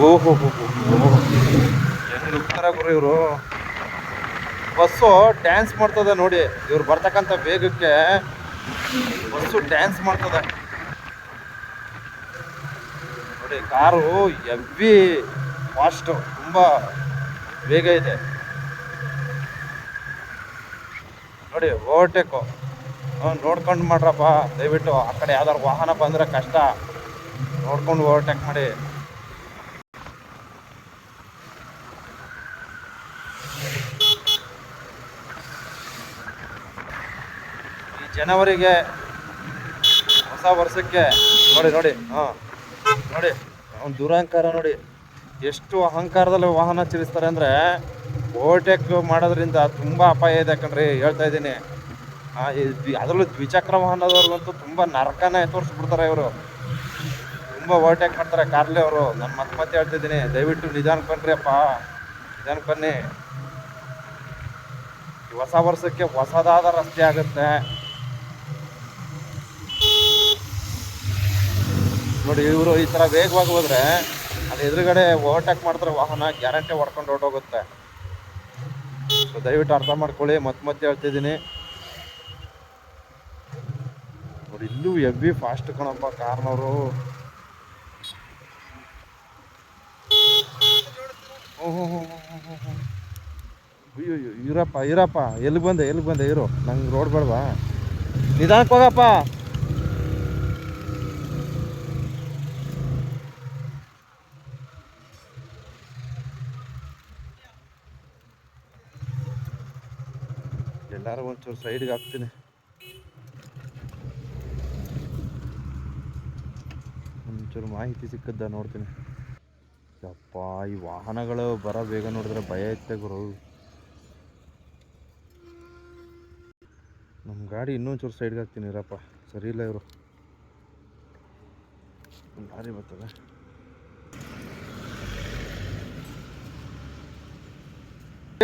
ಓಹೋ ಗುರು ಇವರು? Bus dance ಮಾಡ್ತದೆ ನೋಡಿ. ಇವ್ರು ಬರ್ತಕ್ಕಂಥ ವೇಗಕ್ಕೆ ಬಸ್ಸು ಡ್ಯಾನ್ಸ್ ಮಾಡ್ತದೆ. ನೋಡಿ, ಕಾರು ಎವ್ವಿ ಫಾಸ್ಟು, ತುಂಬ ವೇಗ ಇದೆ. ನೋಡಿ, ಓವರ್ಟೇಕು. ನೋಡ್ಕೊಂಡು ಮಾಡ್ರಪ್ಪ. ದಯವಿಟ್ಟು ಆ ಕಡೆ ಯಾವ್ದಾದ್ರು ವಾಹನ ಬಂದರೆ ಕಷ್ಟ. ನೋಡ್ಕೊಂಡು ಓವರ್ಟೇಕ್ ಮಾಡಿ. ಜನವರಿಗೆ ಹೊಸ ವರ್ಷಕ್ಕೆ, ನೋಡಿ ನೋಡಿ, ಹಾಂ, ನೋಡಿ, ಅವ್ನು ದುರಹಂಕಾರ ನೋಡಿ, ಎಷ್ಟು ಅಹಂಕಾರದಲ್ಲಿ ವಾಹನ ಚಲಿಸ್ತಾರೆ ಅಂದರೆ ಓವರ್ಟೇಕ್ ಮಾಡೋದ್ರಿಂದ ತುಂಬ ಅಪಾಯ ಇದೆ ಕಣ್ರಿ, ಹೇಳ್ತಾ ಇದ್ದೀನಿ. ಅದರಲ್ಲೂ ದ್ವಿಚಕ್ರ ವಾಹನದವ್ರಿಗಂತೂ ತುಂಬ ನರಕನೇ ತೋರಿಸ್ಬಿಡ್ತಾರೆ ಇವರು. ತುಂಬ ಓವರ್ಟೇಕ್ ಮಾಡ್ತಾರೆ ಕಾರ್ಲಿ ಅವರು. ನಾನು ಮತ್ತೆ ಮತ್ತೆ ಹೇಳ್ತಿದ್ದೀನಿ ದಯವಿಟ್ಟು ನಿಧಾನ ಕಣ್ರಿ ಅಪ್ಪ ನಿಧಾನಕ್ಕೆ ಬನ್ನಿ ಹೊಸ ವರ್ಷಕ್ಕೆ ಹೊಸದಾದ ರಸ್ತೆ ಆಗುತ್ತೆ. ನೋಡಿ, ಇವರು ಈ ಥರ ವೇಗವಾಗಿ ಹೋದ್ರೆ ಅಲ್ಲಿ ಎದುರುಗಡೆ ಓವರ್ಟೇಕ್ ಮಾಡ್ತಾರೆ, ವಾಹನ, ಗ್ಯಾರಂಟಿ ಹೊಡ್ಕೊಂಡು ಹೊರಟೋಗುತ್ತೆ. ಸೊ ದಯವಿಟ್ಟು ಅರ್ಥ ಮಾಡ್ಕೊಳ್ಳಿ ಮತ್ತೆ ಮತ್ತೆ ಹೇಳ್ತಿದ್ದೀನಿ. ನೋಡಿ, ಇಲ್ಲೂ ಎಬ್ಬಿ ಫಾಸ್ಟ್ ಕಣಪ್ಪ, ಕಾರ್ನವರು. ಅಯ್ಯೋ ಇರಪ್ಪ ಇರಪ್ಪ ಎಲ್ಲಿ ಬಂದೆ ಎಲ್ಲಿ ಬಂದೆ, ಇರು. ನಂಗೆ ರೋಡ್ ಬೇಡವಾ? ನಿಧಾನಕ್ಕೆ ಹೋಗಪ್ಪ. ಎಲ್ಲಾರು ಒಂಚೂರು ಸೈಡ್ಗೆ ಹಾಕ್ತೀನಿ. ಒಂಚೂರು ಮಾಹಿತಿ ಸಿಕ್ಕದ್ದ ನೋಡ್ತೀನಿ. ಯಪ್ಪ, ಈ ವಾಹನಗಳು ಬರ ಬೇಗ ನೋಡಿದ್ರೆ ಭಯ ಐತೆ ಗುರು. ನಮ್ಮ ಗಾಡಿ ಇನ್ನೊಂಚೂರು ಸೈಡ್ಗೆ ಹಾಕ್ತೀನಿ ಇರಪ್ಪ. ಸರಿ ಇಲ್ಲ ಇವರು. ದಾರಿ ಬರ್ತದೆ.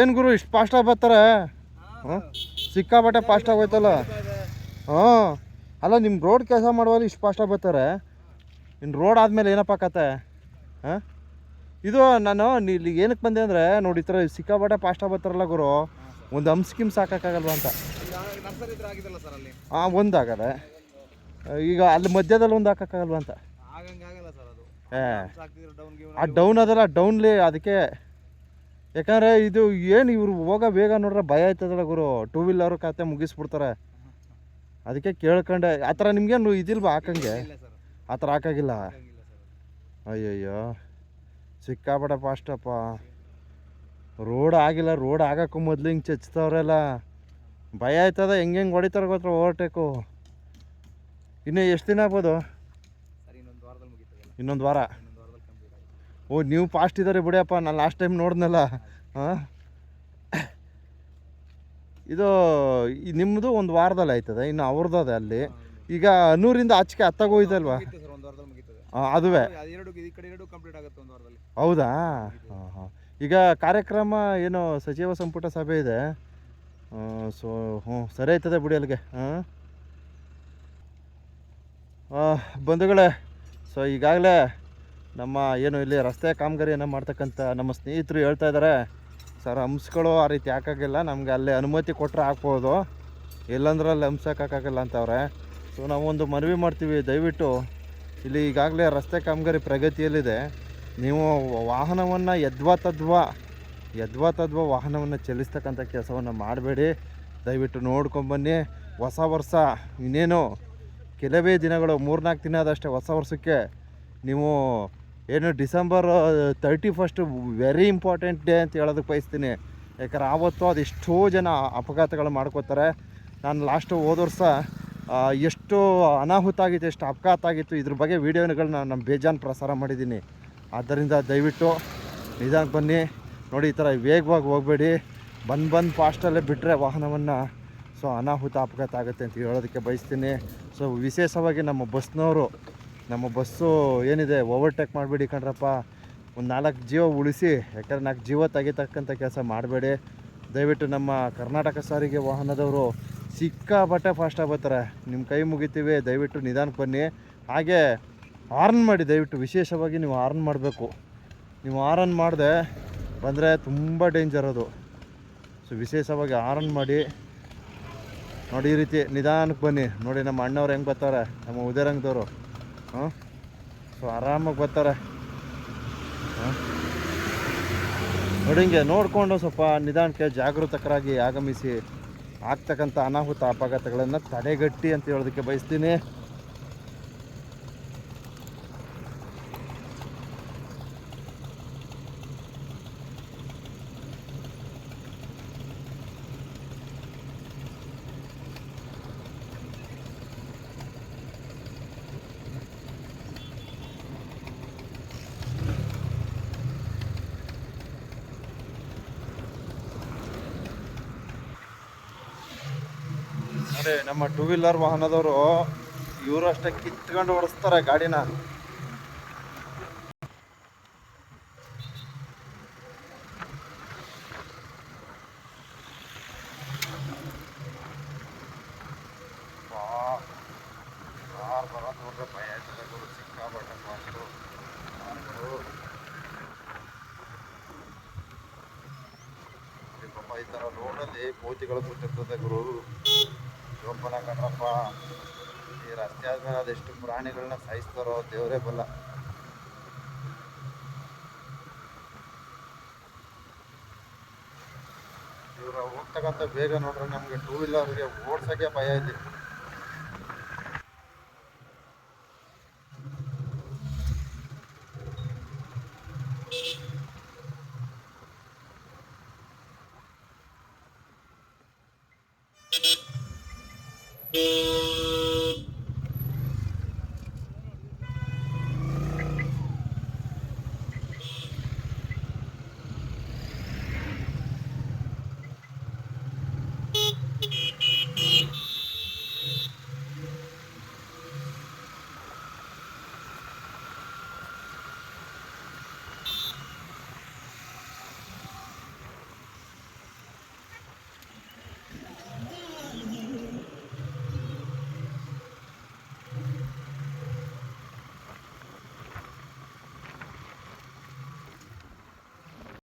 ಏನು ಗುರು, ಇಷ್ಟು ಫಾಸ್ಟಾಗಿ ಬರ್ತಾರೆ? ಹಾಂ? ಸಿಕ್ಕಾಪಟ್ಟೆ ಫಾಸ್ಟಾಗಿ ಹೋಯ್ತಲ್ಲ? ಹಾಂ. ಅಲ್ಲ ನಿಮ್ಮ ರೋಡ್ ಕೆಲಸ ಮಾಡುವಾಗ ಇಷ್ಟು ಫಾಸ್ಟಾಗಿ ಬರ್ತಾರೆ? ಇನ್ನು ರೋಡ್ ಆದಮೇಲೆ ಏನಪ್ಪ ಕತೆ? ಹಾಂ? ಇದು ನಾನು ಇಲ್ಲಿ ಏನಕ್ಕೆ ಬಂದೆ ಅಂದರೆ ನೋಡಿ ಈ ಥರ ಸಿಕ್ಕಾಪಟ್ಟೆ ಫಾಸ್ಟಾಗಿ ಬರ್ತಾರಲ್ಲ ಗುರು ಒಂದು ಹಂಸ್ ಕಿಮ್ಸ್ ಹಾಕೋಕ್ಕಾಗಲ್ವಾ ಅಂತ. ಹಾಂ ಒಂದು ಆಗದೆ. ಈಗ ಅಲ್ಲಿ ಮಧ್ಯದಲ್ಲಿ ಒಂದು ಹಾಕೋಕ್ಕಾಗಲ್ವಾ ಅಂತ? ಏ ಆ ಡೌನ್ ಅದಲ್ಲ ಡೌನ್ಲಿ ಅದಕ್ಕೆ ಯಾಕಂದರೆ ಇದು ಏನು ಇವ್ರು ಹೋಗೋ ಬೇಗ ನೋಡ್ರೆ ಭಯ ಆಯ್ತದಲ್ಲ ಗುರು. ಟೂ ವೀಲರ್ ಖಾತೆ ಮುಗಿಸ್ಬಿಡ್ತಾರೆ. ಅದಕ್ಕೆ ಕೇಳ್ಕೊಂಡೆ. ಆ ಥರ ನಿಮ್ಗೇನು ಇದಿಲ್ವಾ ಹಾಕಂಗೆ? ಆ ಥರ ಹಾಕಾಗಿಲ್ಲ? ಅಯ್ಯಯ್ಯೋ. ಸಿಕ್ಕಾಪಟ್ಟೆ ಫಾಸ್ಟಪ್ಪ ರೋಡ್ ಆಗಿಲ್ಲ ರೋಡ್ ಆಗಕ್ಕೂ ಮೊದ್ಲು ಹಿಂಗೆ ಚಚ್ತವ್ರೆಲ್ಲ ಭಯ ಆಯ್ತದ ಹೆಂಗೆ ಹೆಂಗೆ ಹೊಡಿತಾರೆ ಗೊತ್ತಾ ಓವರ್ಟೇಕು ಇನ್ನೂ ಎಷ್ಟು ದಿನ ಆಗ್ಬೋದು? ಇನ್ನೊಂದು ವಾರ ಇನ್ನೊಂದು ವಾರದಲ್ಲಿ ಕಂಪ್ಲೀಟ್ ಆಗುತ್ತೆ ಓ ನೀವು ಫಾಸ್ಟ್ ಇದ್ದಾರೆ ಬಿಡಿಯಪ್ಪ ನಾನು ಲಾಸ್ಟ್ ಟೈಮ್ ನೋಡಿದ್ನಲ್ಲ. ಹಾಂ? ಇದು ನಿಮ್ಮದು ಒಂದು ವಾರದಲ್ಲಿ ಆಯ್ತದೆ ಇನ್ನು ಅವ್ರದ್ದು ಅದೇ ಅಲ್ಲಿ. ಈಗ ಹನ್ನೂರಿಂದ ಆಚೆಗೆ ಹತ್ತಾಗೋಯ್ತಲ್ವಾ ಹೋಯ್ತಲ್ವಾ? ಅದುವೇ. ವಾರದಲ್ಲಿ. ಹೌದಾ? ಹಾಂ ಹಾಂ. ಈಗ ಕಾರ್ಯಕ್ರಮ ಏನು ಸಚಿವ ಸಂಪುಟ ಸಭೆ ಇದೆ? ಸೊ ಹ್ಞೂ ಸರಿ ಆಯ್ತದೆ ಬಿಡಿ ಅಲ್ಲಿಗೆ ಹಾಂ? ಬಂಧುಗಳೇ ಸೊ ಈಗಾಗಲೇ ನಮ್ಮ ಏನು ಇಲ್ಲಿ ರಸ್ತೆ ಕಾಮಗಾರಿಯನ್ನು ಮಾಡ್ತಕ್ಕಂಥ ನಮ್ಮ ಸ್ನೇಹಿತರು ಹೇಳ್ತಾ ಇದ್ದಾರೆ ಸರ್, ಹಂಸ್ಗಳು ಆ ರೀತಿ ಹಾಕೋಕ್ಕಿಲ್ಲ ನಮಗೆ ಅಲ್ಲಿ ಅನುಮತಿ ಕೊಟ್ಟರೆ ಹಾಕ್ಬೋದು ಇಲ್ಲಾಂದ್ರೆ ಅಲ್ಲಿ ಹಂಸ ಹಾಕೋಕ್ಕಾಗಲ್ಲ ಅಂತವ್ರೆ. ಸೊ ನಾವೊಂದು ಮನವಿ ಮಾಡ್ತೀವಿ, ದಯವಿಟ್ಟು ಇಲ್ಲಿ ಈಗಾಗಲೇ ರಸ್ತೆ ಕಾಮಗಾರಿ ಪ್ರಗತಿಯಲ್ಲಿದೆ. ನೀವು ವಾಹನವನ್ನು ಯದ್ವಾ ತದ್ವಾ ಯದ್ವಾ ತದ್ವಾ ವಾಹನವನ್ನು ಚಲಿಸ್ತಕ್ಕಂಥ ಕೆಲಸವನ್ನು ಮಾಡಬೇಡಿ. ದಯವಿಟ್ಟು ನೋಡ್ಕೊಂಬನ್ನಿ ಹೊಸ ವರ್ಷ ಇನ್ನೇನು, ಕೆಲವೇ ದಿನಗಳು, ಮೂರ್ನಾಲ್ಕು ದಿನ ಆದಷ್ಟೇ ಹೊಸ ವರ್ಷಕ್ಕೆ ನೀವು ಏನು December thirty first very important day ಅಂತ ಹೇಳೋದಕ್ಕೆ ಬಯಸ್ತೀನಿ. ಯಾಕಂದ್ರೆ ಆವತ್ತು ಅದೆಷ್ಟೋ ಜನ ಅಪಘಾತಗಳು ಮಾಡ್ಕೋತಾರೆ. ನಾನು ಲಾಸ್ಟು ಹೋದ ವರ್ಷ ಎಷ್ಟು ಅನಾಹುತ ಆಗಿತ್ತು, ಎಷ್ಟು ಅಪಘಾತ ಆಗಿತ್ತು, ಇದ್ರ ಬಗ್ಗೆ ವೀಡಿಯೋಗಳನ್ನ ನಾನು ಬೇಜಾನ್ ಪ್ರಸಾರ ಮಾಡಿದ್ದೀನಿ. ಆದ್ದರಿಂದ ದಯವಿಟ್ಟು ನಿಧಾನಕ್ಕೆ ಬನ್ನಿ. ನೋಡಿ, ಈ ಥರ ವೇಗವಾಗಿ ಹೋಗಬೇಡಿ. ಬಂದು ಬಂದು ಫಾಸ್ಟಲ್ಲೇ ಬಿಟ್ಟರೆ ವಾಹನವನ್ನು, ಸೊ ಅನಾಹುತ, ಅಪಘಾತ ಆಗುತ್ತೆ ಅಂತ ಹೇಳೋದಕ್ಕೆ ಬಯಸ್ತೀನಿ. ಸೊ ವಿಶೇಷವಾಗಿ ನಮ್ಮ ಬಸ್ನವರು ನಮ್ಮ ಬಸ್ಸು ಏನಿದೆ ಓವರ್ಟೇಕ್ ಮಾಡಬೇಡಿ ಕಣ್ರಪ್ಪ. ಒಂದು ನಾಲ್ಕು ಜೀವ ಉಳಿಸಿ, ಯಾಕಂದ್ರೆ ನಾಲ್ಕು ಜೀವ ತೆಗಿತಕ್ಕಂಥ ಕೆಲಸ ಮಾಡಬೇಡಿ. ದಯವಿಟ್ಟು ನಮ್ಮ ಕರ್ನಾಟಕ ಸಾರಿಗೆ ವಾಹನದವರು ಸಿಕ್ಕಾಪಟ್ಟೆ ಫಾಸ್ಟಾಗಿ ಬರ್ತಾರೆ. ನಿಮ್ಮ ಕೈ ಮುಗಿತೀವಿ, ದಯವಿಟ್ಟು ನಿಧಾನಕ್ಕೆ ಬನ್ನಿ. ಹಾಗೆ ಆರ್ನ್ ಮಾಡಿ, ದಯವಿಟ್ಟು ವಿಶೇಷವಾಗಿ ನೀವು ಆರ್ನ್ ಮಾಡಬೇಕು. ನೀವು ಆರನ್ ಮಾಡಿದೆ ಬಂದರೆ ತುಂಬ ಡೇಂಜರ್ ಅದು. ಸೊ ವಿಶೇಷವಾಗಿ ಆರನ್ ಮಾಡಿ. ನೋಡಿ ಈ ರೀತಿ ನಿಧಾನಕ್ಕೆ ಬನ್ನಿ. ನೋಡಿ ನಮ್ಮ ಅಣ್ಣವ್ರು ಹೆಂಗೆ ಬರ್ತಾರೆ, ನಮ್ಮ ಉದಯರಂಗದವರು. ಹಾಂ? ಸೊ ಆರಾಮಾಗಿ ಬರ್ತಾರೆ. ಹಾಂ? ನೋಡಿ ನೋಡಿಕೊಂಡು ಸ್ವಲ್ಪ ನಿಧಾನಕ್ಕೆ ಜಾಗೃತಕರಾಗಿ ಆಗಮಿಸಿ ಆಗ್ತಕ್ಕಂಥ ಅನಾಹುತ ಅಪಘಾತಗಳನ್ನು ತಡೆಗಟ್ಟಿ ಅಂತ ಹೇಳೋದಕ್ಕೆ ಬಯಸ್ತೀನಿ. ಅದೇ, ನಮ್ಮ ಟೂ ವೀಲರ್ ವಾಹನದವರು ಇವರು ಅಷ್ಟೇ ಕಿತ್ಕೊಂಡು ಓಡಿಸ್ತಾರೆ ಗಾಡಿನ. ಈ ತರ ರೋಡಲ್ಲಿ ಕೋತಿಗಳು ಕೂತಿರ್ತದೆ ಗುರು ಜೋಪಾನ ಕಣ್ರಪ್ಪ ಈ ರಸ್ತೆ ಆದ್ಮೇಲೆ ಅದೆಷ್ಟು ಪ್ರಾಣಿಗಳನ್ನ ಸಾಯಿಸ್ತಾರೋ ದೇವರೇ ಬಲ್ಲ. ಇವ್ರ ಹೋಗ್ತಕ್ಕಂಥ ಬೇಗ ನೋಡ್ರೆ ನಮಗೆ ಟೂ ವೀಲರ್ಗೆ ಓಡ್ಸೋಕ್ಕೆ ಭಯ ಇಲ್ಲಿ